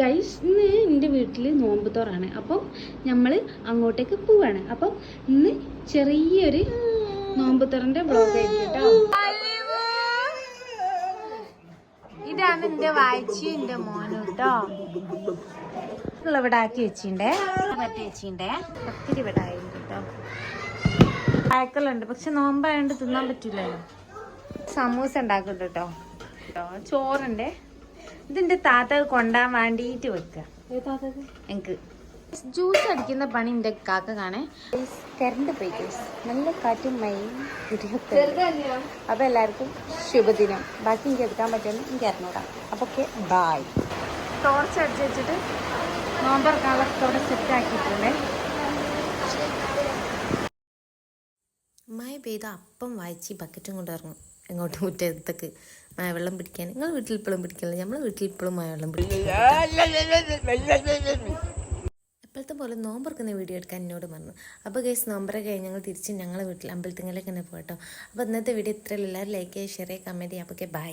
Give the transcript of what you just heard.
Guys ഇന്ന് എന്റെ വീട്ടിൽ നോമ്പ് തോറാണ്. അപ്പം നമ്മൾ അങ്ങോട്ടേക്ക് പോവാണ്. അപ്പം ഇന്ന് ചെറിയൊരു നോമ്പ് തുറന്റെ ബ്ലോഗ് ആയിരിക്കും കേട്ടോ ഇതാണ് എന്റെ വായിച്ചു എന്റെ മോന് കേട്ടോ ഇവിടെ ആക്കി വെച്ചിണ്ടേ. പറ്റി വെച്ചിണ്ടേ. ഒത്തിരി ഇവിടെ ആയിരുന്നു കേട്ടോ അയക്കലുണ്ട് പക്ഷെ നോമ്പായോണ്ട് തിന്നാൻ പറ്റില്ലല്ലോ. സമൂസ ഉണ്ടാക്കുന്നുണ്ട് കേട്ടോ ചോറുണ്ട്. ഇതിന്റെ താത്ത കൊണ്ടാൻ വേണ്ടിയിട്ട് വെക്കുക എനിക്ക്. ജ്യൂസ് അടിക്കുന്ന പണി എന്റെ കാക്ക കാണേ. കറണ്ട് പോയി ജ്യൂസ് നല്ല കാറ്റും മഴയും ഇടിയൊക്കെ അപ്പൊ എല്ലാവർക്കും ശുഭദിനം. ബാക്കി എനിക്ക് എടുക്കാൻ പറ്റുമെന്ന് എനിക്ക് അറിഞ്ഞൂടാം. അപ്പൊ ഓക്കെ ബായ് ടോർച്ച് അടിച്ച് വെച്ചിട്ട് നോമ്പറക്കാളത്തോടെ സെറ്റ് ആക്കിയിട്ടുണ്ട്. മഴ പെയ്ത അപ്പം വായിച്ച് ബക്കറ്റും കൊണ്ടിറങ്ങും എങ്ങോട്ടും എങ്ങോട്ട് മുറ്റത്തേക്ക്. മഴവെള്ളം പിടിക്കാൻ. നിങ്ങൾ വീട്ടിൽ ഇപ്പോഴും പിടിക്കില്ല? നമ്മൾ വീട്ടിൽ ഇപ്പോഴും മഴവെള്ളം പിടിക്കും ഇപ്പോഴത്തെ പോലെ നോമ്പറക്കുന്ന വീഡിയോ എടുക്കാൻ എന്നോട് പറഞ്ഞു. അപ്പോൾ ഗൈസ് നോമ്പറ കഴിഞ്ഞ് ഞങ്ങൾ തിരിച്ച് ഞങ്ങളെ വീട്ടിൽ അമ്പലത്തിങ്ങളിലേക്ക് തന്നെ പോകട്ടോ. അപ്പോൾ ഇന്നത്തെ വീഡിയോ ഇത്രയല്ല എല്ലാവരും ലൈക്ക് ചെയ്യുക ഷെയർ ചെയ്യുക കമന്റ് ചെയ്യുക അപ്പോൾ ബൈ